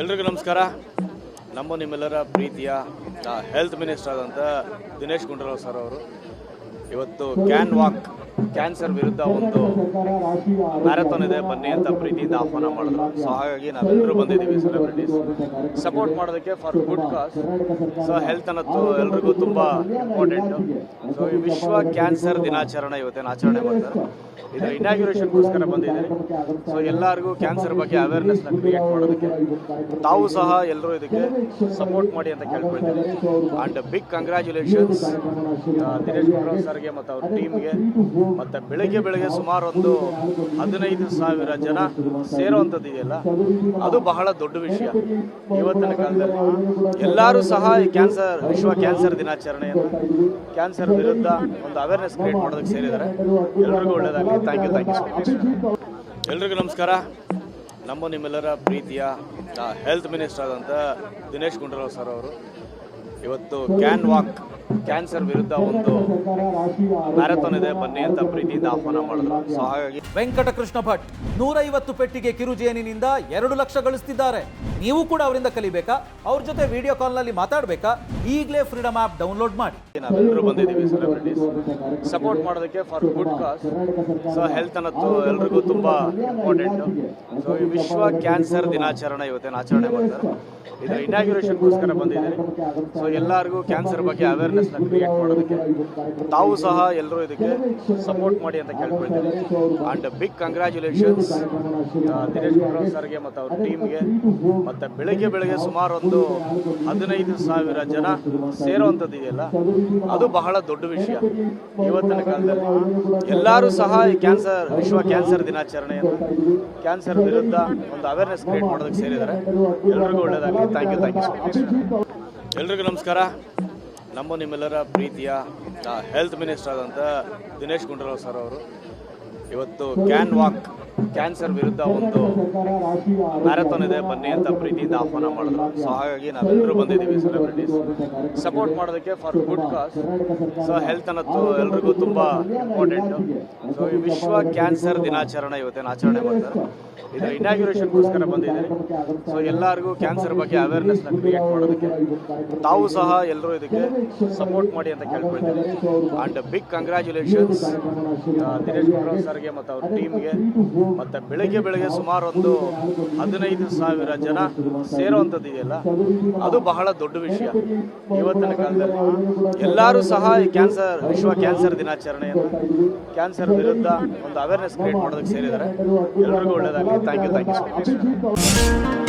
ಎಲ್ರಿಗೂ ನಮಸ್ಕಾರ. ನಮ್ಮ ನಿಮ್ಮೆಲ್ಲರ ಪ್ರೀತಿಯ ಹೆಲ್ತ್ ಮಿನಿಸ್ಟರ್ ಆದಂಥ ದಿನೇಶ್ ಗುಂಡೂರಾವ್ ಸರ್ ಅವರು. ಇವತ್ತು ಕ್ಯಾನ್ ವಾಕ್ ಕ್ಯಾನ್ಸರ್ ವಿರುದ್ಧ ಒಂದು ಮ್ಯಾರಥಾನ್ ಇದೆ. ಬನ್ನಿ ಅಂತ ಪ್ರೀತಿಯಿಂದ ಆಹ್ವಾನ ಮಾಡಿದ್ರು. ಸೊ ಹಾಗಾಗಿ ನಾವೆಲ್ಲರೂ ಬಂದಿದ್ದೀವಿ ಸೆಲೆಬ್ರಿಟೀಸ್ ಸಪೋರ್ಟ್ ಮಾಡೋದಕ್ಕೆ for good cause so health ಅನ್ನೋದು ಎಲ್ರಿಗೂ ತುಂಬ ಇಂಪಾರ್ಟೆಂಟು ಸೊ ಈ ವಿಶ್ವ ಕ್ಯಾನ್ಸರ್ ದಿನಾಚರಣೆ ಇವತ್ತೇನು ಆಚರಣೆ ಮಾಡ್ತಾರೆ. ಇದು ಇನಾಗ್ಯುರೇಷನ್ಗೋಸ್ಕರ ಬಂದಿದ್ದೀನಿ ಸೊ ಎಲ್ಲರಿಗೂ ಕ್ಯಾನ್ಸರ್ ಬಗ್ಗೆ ಅವೇರ್ನೆಸ್ನ ಕ್ರಿಯೇಟ್ ಮಾಡೋದಕ್ಕೆ ತಾವು ಸಹ ಎಲ್ಲರೂ ಇದಕ್ಕೆ ಸಪೋರ್ಟ್ ಮಾಡಿ ಅಂತ ಕೇಳ್ಕೊಳ್ತೀನಿ and big congratulations Dinesh Gundu Rao ಸರ್ಗೆ ಮತ್ತು ಅವ್ರ ಟೀಮ್ಗೆ ಮತ್ತು ಬೆಳಗ್ಗೆ ಬೆಳಗ್ಗೆ ಸುಮಾರು ಒಂದು ಹದಿನೈದು ಸಾವಿರ ಜನ ಸೇರುವಂಥದ್ದು ಇದೆಯಲ್ಲ ಅದು ಬಹಳ ದೊಡ್ಡ ವಿಷಯ. ಇವತ್ತಿನ ಕಾಲದಲ್ಲಿ ಎಲ್ಲರೂ ಸಹ ಈ ಕ್ಯಾನ್ಸರ್, ವಿಶ್ವ ಕ್ಯಾನ್ಸರ್ ದಿನಾಚರಣೆಯನ್ನು, ಕ್ಯಾನ್ಸರ್ ವಿರುದ್ಧ ಒಂದು ಅವೇರ್ನೆಸ್ ಕ್ರಿಯೇಟ್ ಮಾಡೋದಕ್ಕೆ ಸೇರಿದ್ದಾರೆ. ಎಲ್ರಿಗೂ ಒಳ್ಳೆಯದಾಗಲಿ thank you thank you so much ಎಲ್ರಿಗೂ ನಮಸ್ಕಾರ. ನಮ್ಮ ನಿಮ್ಮೆಲ್ಲರ ಪ್ರೀತಿಯ ಹೆಲ್ತ್ ಮಿನಿಸ್ಟರ್ ಆದಂಥ ದಿನೇಶ್ ಗುಂಡೂರಾವ್ ಸರ್ ಅವರು. ಇವತ್ತು ಕ್ಯಾನ್ ವಾಕ್ ಕ್ಯಾನ್ಸರ್ ವಿರುದ್ಧ ಒಂದು ಮ್ಯಾರಥಾನ್ ಇದೆ. ಬನ್ನಿ ಅಂತ ಪ್ರೀತಿಯಿಂದ ಆಹ್ವಾನ ಮಾಡಿದ್ರು. ಸೊ ಹಾಗಾಗಿ ವೆಂಕಟಕೃಷ್ಣ ಭಟ್ ನೂರೈವತ್ತು ಪೆಟ್ಟಿಗೆ ಕಿರುಜೇನಿನಿಂದ ಎರಡು ಲಕ್ಷ ಗಳಿಸ್ತಿದ್ದಾರೆ. ನೀವು ಕೂಡ ಅವರಿಂದ ಕಲಿಬೇಕಾ? ಅವ್ರ ಜೊತೆ ವಿಡಿಯೋ ಕಾಲ್ನಲ್ಲಿ ಮಾತಾಡಬೇಕಾ? ಈಗಲೇ ಫ್ರೀಡಮ್ ಆಪ್ ಡೌನ್ಲೋಡ್ ಮಾಡಿ. ನಾವೆಲ್ಲರೂ ಬಂದಿದ್ದೀವಿ ಸೆಲೆಬ್ರಿಟೀಸ್ ಸಪೋರ್ಟ್ ಮಾಡೋದಕ್ಕೆ for good cause so health ಅನ್ನೋದು ಎಲ್ರಿಗೂ ತುಂಬ ಇಂಪಾರ್ಟೆಂಟ್ ಸೊ ಈ ವಿಶ್ವ ಕ್ಯಾನ್ಸರ್ ದಿನಾಚರಣೆ ಇವತ್ತೇನು ಆಚರಣೆ ಮಾಡ್ತಾರೆ. ಇದರ ಇನಾಗ್ಯುರೇಷನ್ಗೋಸ್ಕರ ಬಂದಿದ್ದೀನಿ ಸೊ ಎಲ್ಲರಿಗೂ ಕ್ಯಾನ್ಸರ್ ಬಗ್ಗೆ ಅವೇರ್ನೆಸ್ನ ಕ್ರಿಯೇಟ್ ಮಾಡೋದಕ್ಕೆ ತಾವು ಸಹ ಎಲ್ಲರೂ ಇದಕ್ಕೆ ಸಪೋರ್ಟ್ ಮಾಡಿ ಅಂತ ಕೇಳ್ಕೊಳ್ತೀನಿ and big congratulations Dinesh Gundu Rao ಸರ್ಗೆ ಮತ್ತು ಅವ್ರ ಟೀಮ್ಗೆ ಮತ್ತು ಬೆಳಗ್ಗೆ ಬೆಳಗ್ಗೆ ಸುಮಾರು ಒಂದು ಹದಿನೈದು ಸಾವಿರ ಜನ ಸೇರುವಂಥದ್ದು ಇದೆಯಲ್ಲ, ಅದು ಬಹಳ ದೊಡ್ಡ ವಿಷಯ. ಇವತ್ತಿನ ಕಾಲದಲ್ಲಿ ಎಲ್ಲರೂ ಸಹ ಈ ಕ್ಯಾನ್ಸರ್ ವಿಶ್ವ ಕ್ಯಾನ್ಸರ್ ದಿನಾಚರಣೆಯನ್ನು ಕ್ಯಾನ್ಸರ್ ವಿರುದ್ಧ ಒಂದು ಅವೇರ್ನೆಸ್ ಕ್ರಿಯೇಟ್ ಮಾಡೋದಕ್ಕೆ ಸೇರಿದ್ದಾರೆ. ಎಲ್ರಿಗೂ ಒಳ್ಳೆಯದಾಗಲಿ thank you thank you so ಎಲ್ರಿಗೂ ನಮಸ್ಕಾರ. ನಮ್ಮ ನಿಮ್ಮೆಲ್ಲರ ಪ್ರೀತಿಯ ಹೆಲ್ತ್ ಮಿನಿಸ್ಟರ್ ಆದಂಥ ದಿನೇಶ್ ಗುಂಡೂರಾವ್ ಸರ್ ಅವರು. ಇವತ್ತು ಕ್ಯಾನ್ ವಾಕ್, ಕ್ಯಾನ್ಸರ್ ವಿರುದ್ಧ ಒಂದು ಮ್ಯಾರಥಾನ್ ಇದೆ. ಬನ್ನಿ ಅಂತ ಪ್ರೀತಿಯಿಂದ ಆಹ್ವಾನ ಮಾಡಿದ್ರು. ಸೊ ಹಾಗಾಗಿ ನಾವೆಲ್ಲರೂ ಬಂದಿದ್ದೀವಿ ಸೆಲೆಬ್ರಿಟೀಸ್ ಸಪೋರ್ಟ್ ಮಾಡೋದಕ್ಕೆ for good cause so health ಅನ್ನೋದು ಎಲ್ರಿಗೂ ತುಂಬ ಇಂಪಾರ್ಟೆಂಟು ಸೊ ಈ ವಿಶ್ವ ಕ್ಯಾನ್ಸರ್ ದಿನಾಚರಣೆ ಇವತ್ತೇನು ಆಚರಣೆ ಮಾಡ್ತಾರೆ. ಇದರ ಇನಾಗ್ಯುರೇಷನ್ಗೋಸ್ಕರ ಬಂದಿದ್ದೀನಿ ಸೊ ಎಲ್ಲರಿಗೂ ಕ್ಯಾನ್ಸರ್ ಬಗ್ಗೆ ಅವೇರ್ನೆಸ್ನ ಕ್ರಿಯೇಟ್ ಮಾಡೋದಕ್ಕೆ ತಾವು ಸಹ ಎಲ್ಲರೂ ಇದಕ್ಕೆ ಸಪೋರ್ಟ್ ಮಾಡಿ ಅಂತ ಕೇಳ್ಕೊಳ್ತೀನಿ and big congratulations Dinesh Gundu Rao ಸರ್ಗೆ ಮತ್ತು ಅವ್ರ ಟೀಮ್ಗೆ ಮತ್ತು ಬೆಳಗ್ಗೆ ಬೆಳಗ್ಗೆ ಸುಮಾರು ಒಂದು ಹದಿನೈದು ಸಾವಿರ ಜನ ಸೇರುವಂಥದ್ದು ಇದೆಯಲ್ಲ ಅದು ಬಹಳ ದೊಡ್ಡ ವಿಷಯ. ಇವತ್ತಿನ ಕಾಲದಲ್ಲಿ ಎಲ್ಲರೂ ಸಹ ಈ ಕ್ಯಾನ್ಸರ್, ವಿಶ್ವ ಕ್ಯಾನ್ಸರ್ ದಿನಾಚರಣೆಯನ್ನು, ಕ್ಯಾನ್ಸರ್ ವಿರುದ್ಧ ಒಂದು ಅವೇರ್ನೆಸ್ ಕ್ರಿಯೇಟ್ ಮಾಡೋದಕ್ಕೆ ಸೇರಿದ್ದಾರೆ. ಎಲ್ರಿಗೂ ಒಳ್ಳೆಯದಾಗಲಿ. Thank you thank you